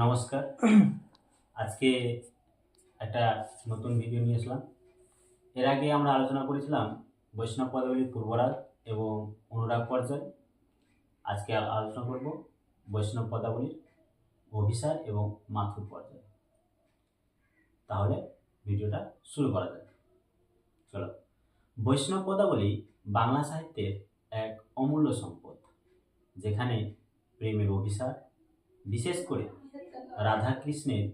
নমস্কার। আজকে একটা নতুন ভিডিও নিয়ে আসলাম। এর আগে আমরা আলোচনা করেছিলাম বৈষ্ণব পদাবলীর পূর্বরাগ এবং অনুরাগ পর্যায়। আজকে আলোচনা করব বৈষ্ণব পদাবলীর অভিসার এবং মাথুর পর্যায়। তাহলে ভিডিওটা শুরু করা যাক। চলো। বৈষ্ণব পদাবলী বাংলা সাহিত্যের এক অমূল্য সম্পদ, যেখানে প্রেমের অভিসার, বিশেষ করে রাধা কৃষ্ণের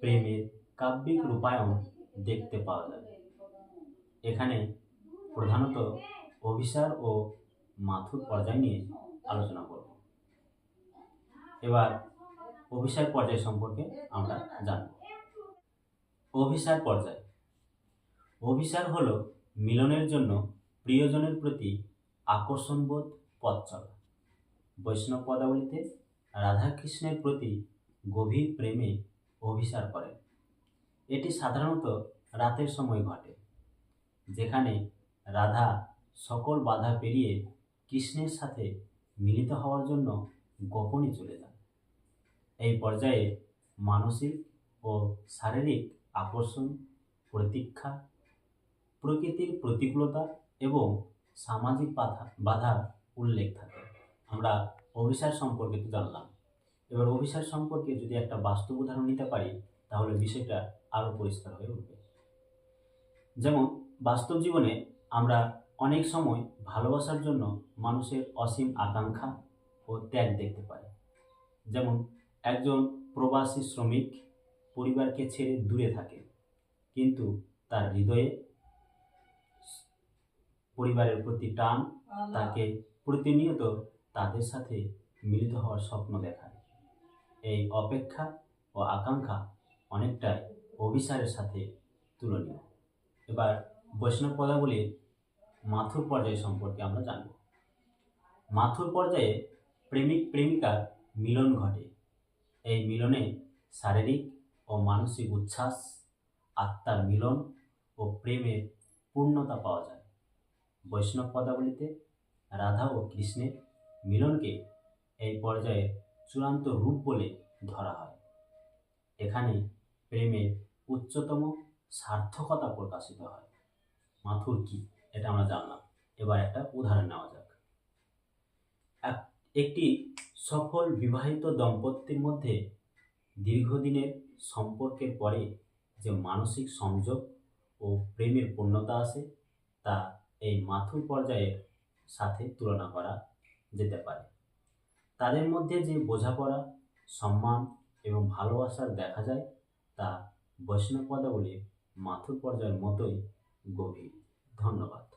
প্রেমের কাব্যিক রূপায়ণ দেখতে পাওয়া যায়। এখানে প্রধানত অভিসার ও মাথুর পর্যায় নিয়ে আলোচনা করব। এবার অভিসার পর্যায় সম্পর্কে আমরা জানব। অভিসার পর্যায়। অভিসার হলো মিলনের জন্য প্রিয়জনের প্রতি আকর্ষণবোধ পথ চলা বৈষ্ণব পদাবলীতে রাধাকৃষ্ণের প্রতি গভীর প্রেমে অভিসার করে। এটি সাধারণত রাতের সময় ঘটে, যেখানে রাধা সকল বাধা পেরিয়ে কৃষ্ণের সাথে মিলিত হওয়ার জন্য গোপনে চলে যান। এই পর্যায়ে মানসিক ও শারীরিক আকর্ষণ, প্রতীক্ষা, প্রকৃতির প্রতিকূলতা এবং সামাজিক বাধা বাধার উল্লেখ থাকে। আমরা অভিসার সম্পর্কে জানলাম। এবার অভিসার সম্পর্কে যদি একটা বাস্তব উদাহরণ নিতে পারি তাহলে বিষয়টা আরও পরিষ্কার হয়ে উঠবে। যেমন বাস্তব জীবনে আমরা অনেক সময় ভালোবাসার জন্য মানুষের অসীম আকাঙ্ক্ষা ও ত্যাগ দেখতে পাই। যেমন একজন প্রবাসী শ্রমিক পরিবারকে ছেড়ে দূরে থাকে কিন্তু তার হৃদয়ে পরিবারের প্রতি টান তাকে প্রতিনিয়ত তাদের সাথে মিলিত হওয়ার স্বপ্ন দেখায় এই অপেক্ষা ও আকাঙ্ক্ষা অনেকটাই অভিসারের সাথে তুলনীয়। এবার বৈষ্ণব পদাবলীর মাথুর পর্যায় সম্পর্কে আমরা জানব। মাথুর পর্যায়ে প্রেমিক প্রেমিকার মিলন ঘটে। এই মিলনে শারীরিক ও মানসিক উচ্ছ্বাস, আত্মার মিলন ও প্রেমের পূর্ণতা পাওয়া যায়। বৈষ্ণব পদাবলীতে রাধা ও কৃষ্ণের মিলনকে এই পর্যায়ে চূড়ান্ত রূপ বলে ধরা হয়। এখানে প্রেমের উচ্চতম সার্থকতা প্রকাশিত হয়। মাথুর কি? এটা আমরা জানলাম। এবার একটা উদাহরণ নেওয়া যাক। একটি সফল বিবাহিত দম্পতির মধ্যে দীর্ঘদিনের সম্পর্কের পরে যে মানসিক সংযোগ ও প্রেমের পূর্ণতা আসে তা এই মাথুর পর্যায়ের সাথে তুলনা করা যেতে পারে। তাদের মধ্যে যে বোঝাপড়া, সম্মান এবং ভালোবাসার দেখা যায় তা বৈষ্ণব পদাবলীর মাথুর পর্যায়ের মতোই গভীর। ধন্যবাদ।